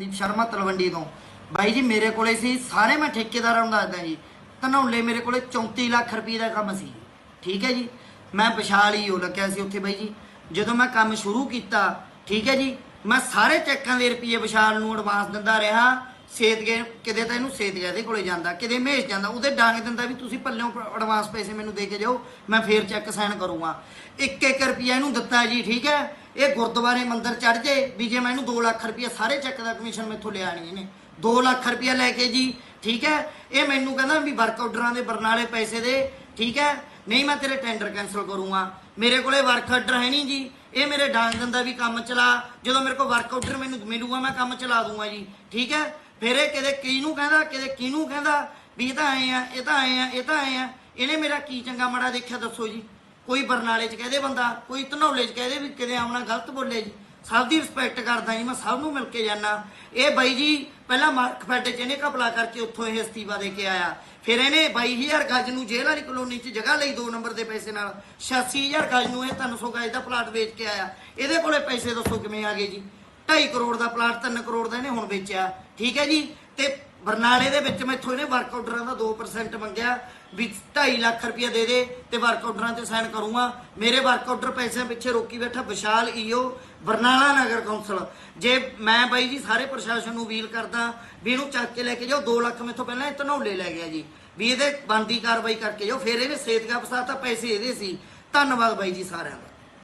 ਦੀਪ ਸ਼ਰਮਾ ਤਲਵੰਡੀ ਤੋਂ। ਬਾਈ ਜੀ, ਮੇਰੇ ਕੋਲੇ ਸੀ, ਸਾਰੇ ਮੈਂ ਠੇਕੇਦਾਰਾਂ ਨੂੰ ਦੱਸਦਾ ਜੀ। ਧਨੌਲੇ ਮੇਰੇ ਕੋਲੇ 34 ਲੱਖ ਰੁਪਏ ਦਾ ਕੰਮ ਸੀ। ਠੀਕ ਹੈ ਜੀ? ਮੈਂ ਵਿਸ਼ਾਲ ਹੀ ਉਹ ਲੱਗਿਆ ਸੀ ਉੱਥੇ ਬਾਈ ਜੀ। ਜਦੋਂ ਮੈਂ ਕੰਮ ਸ਼ੁਰੂ ਕੀਤਾ, ਠੀਕ ਹੈ ਜੀ, ਮੈਂ ਸਾਰੇ ਚੈੱਕਾਂ ਦੇ ਰੁਪਏ ਵਿਸ਼ਾਲ ਨੂੰ ਐਡਵਾਂਸ ਦਿੰਦਾ ਰਿਹਾ। ਸੇਤ ਗਏ ਕਿਤੇ ਤਾਂ ਇਹਨੂੰ ਸੇਤ ਗਿਆ ਦੇ ਕੋਲੇ ਜਾਂਦਾ, ਕਿਤੇ ਮਹੇਸ਼ ਜਾਂਦਾ, ਉਹਦੇ ਡਾਂਗ ਦਿੰਦਾ ਵੀ ਤੁਸੀਂ ਪੱਲਿਓਂ ਐਡਵਾਂਸ ਪੈਸੇ ਮੈਨੂੰ ਦੇ ਕੇ ਜਾਓ, ਮੈਂ ਫੇਰ ਚੈੱਕ ਸਾਈਨ ਕਰੂੰਗਾ। ਇੱਕ ਇੱਕ ਰੁਪਿਆ ਇਹਨੂੰ ਦਿੱਤਾ ਜੀ, ਠੀਕ ਹੈ? ਇਹ ਗੁਰਦੁਆਰੇ ਮੰਦਰ ਚੜ ਜੇ, ਵੀ ਜੇ ਮੈਂ ਇਹਨੂੰ 2 ਲੱਖ ਰੁਪਿਆ ਸਾਰੇ ਚੈੱਕ ਦਾ ਕਮਿਸ਼ਨ ਮੈਥੋਂ ਲਿਆ ਨਹੀਂ ਇਹਨੇ। 2 ਲੱਖ ਰੁਪਿਆ ਲੈ ਕੇ ਜੀ, ਠੀਕ ਹੈ? ਇਹ ਮੈਨੂੰ ਕਹਿੰਦਾ ਵੀ ਵਰਕ ਆਰਡਰਾਂ ਦੇ ਬਰਨਾਲੇ ਪੈਸੇ ਦੇ, ਠੀਕ ਹੈ? ਨਹੀਂ, ਮੈਂ ਤੇਰੇ ਟੈਂਡਰ ਕੈਨਸਲ ਕਰੂੰਗਾ। ਮੇਰੇ ਕੋਲੇ ਵਰਕ ਆਰਡਰ ਹੈ ਨਹੀਂ ਜੀ। ਇਹ ਮੇਰੇ ਡਾਂਗ ਦਿੰਦਾ ਵੀ ਕੰਮ ਚਲਾ। ਜਦੋਂ ਮੇਰੇ ਕੋਲ ਵਰਕ ਆਰਡਰ ਮੈਨੂੰ ਮਿਲੂਗਾ, ਮੈਂ ਕੰਮ ਚਲਾ ਦੂੰਗਾ ਜੀ, ਠੀਕ ਹੈ? ਫਿਰ ਇਹ ਕਿਤੇ ਕਿਹਨੂੰ ਕਹਿੰਦਾ ਕਿਤੇ ਕਿਹਨੂੰ ਕਹਿੰਦਾ? ਵੀ ਇਹ ਤਾਂ ਆਏ ਆ, ਇਹ ਤਾਂ ਆਏ ਆ, ਇਹ ਤਾਂ ਆਏ ਆ। ਇਹਨੇ ਮੇਰਾ ਕੀ ਚੰਗਾ ਮਾੜਾ ਦੇਖਿਆ ਦੱਸੋ ਜੀ? ਕੋਈ ਬਰਨਾਲੇ 'ਚ ਕਹਦੇ ਬੰਦਾ, ਕੋਈ ਧਨੌਲੇ 'ਚ ਕਹਦੇ ਵੀ ਕਿਤੇ ਆਉਣਾ ਗਲਤ ਬੋਲੇ ਜੀ। ਸਭ ਦੀ ਰਿਸਪੈਕਟ ਕਰਦਾ ਜੀ, ਮੈਂ ਸਭ ਨੂੰ ਮਿਲ ਕੇ ਜਾਣਾ ਇਹ ਬਾਈ ਜੀ, ਪਹਿਲਾਂ ਮਾਰਕਫੈਡ 'ਚ ਇਹਨੇ ਘਪਲਾ ਕਰਕੇ ਉੱਥੋਂ ਇਹ ਅਸਤੀਫਾ ਦੇ ਕੇ ਆਇਆ। ਫਿਰ ਇਹਨੇ 22000 ਗਜ ਨੂੰ ਜੇਲ੍ਹ ਵਾਲੀ ਕਲੋਨੀ 'ਚ ਜਗ੍ਹਾ ਲਈ 2 ਨੰਬਰ ਦੇ ਪੈਸੇ ਨਾਲ। 86000 ਗਜ ਨੂੰ ਇਹ 300 ਗਜ ਦਾ ਪਲਾਟ ਵੇਚ ਕੇ ਆਇਆ। ਇਹਦੇ ਕੋਲੇ ਪੈਸੇ ਦੱਸੋ ਕਿਵੇਂ ਆ ਗਏ ਜੀ? 2.5 ਕਰੋੜ ਦਾ ਪਲਾਟ 3 ਕਰੋੜ ਦਾ ਇਹਨੇ ਹੁਣ ਵੇਚਿਆ। ਠੀਕ ਹੈ ਜੀ? ਤੇ ਬਰਨਾਲੇ ਦੇ ਵਿੱਚ ਮੈਥੋਂ ਇਹਨੇ ਵਰਕ ਆਰਡਰਾਂ ਦਾ 2% ਮੰਗਿਆ ਵੀ 2.5 ਲੱਖ ਰੁਪਇਆ ਦੇ ਦੇ ਤੇ ਵਰਕ ਆਰਡਰਾਂ ਤੇ ਸਾਈਨ ਕਰੂੰਗਾ। ਮੇਰੇ ਵਰਕ ਆਰਡਰ ਪੈਸਿਆਂ ਪਿੱਛੇ ਰੋਕੀ ਬੈਠਾ ਵਿਸ਼ਾਲ ਈਓ ਬਰਨਾਲਾ ਨਗਰ ਕੌਂਸਲ। ਜੇ ਮੈਂ ਬਾਈ ਜੀ ਸਾਰੇ ਪ੍ਰਸ਼ਾਸਨ ਨੂੰ ਅਪੀਲ ਕਰਦਾ ਵੀ ਇਹਨੂੰ ਚੱਕ ਕੇ ਲੈ ਕੇ ਜਾਓ 2 ਲੱਖ ਮੈਥੋਂ ਪਹਿਲਾਂ ਇਹ ਧਨੌਲੇ ਲੈ ਗਿਆ ਜੀ। ਵੀ ਇਹਦੇ ਬੰਦੀ ਕਾਰਵਾਈ ਕਰਕੇ ਜਾਓ, ਫਿਰ ਇਹਨੇ ਸੇਤਗਾ ਫਸਾਤਾ ਪੈਸੇ ਇਹਦੇ ਸੀ। ਧੰਨਵਾਦ ਬਾਈ ਜੀ ਸਾਰਿਆਂ ਦਾ।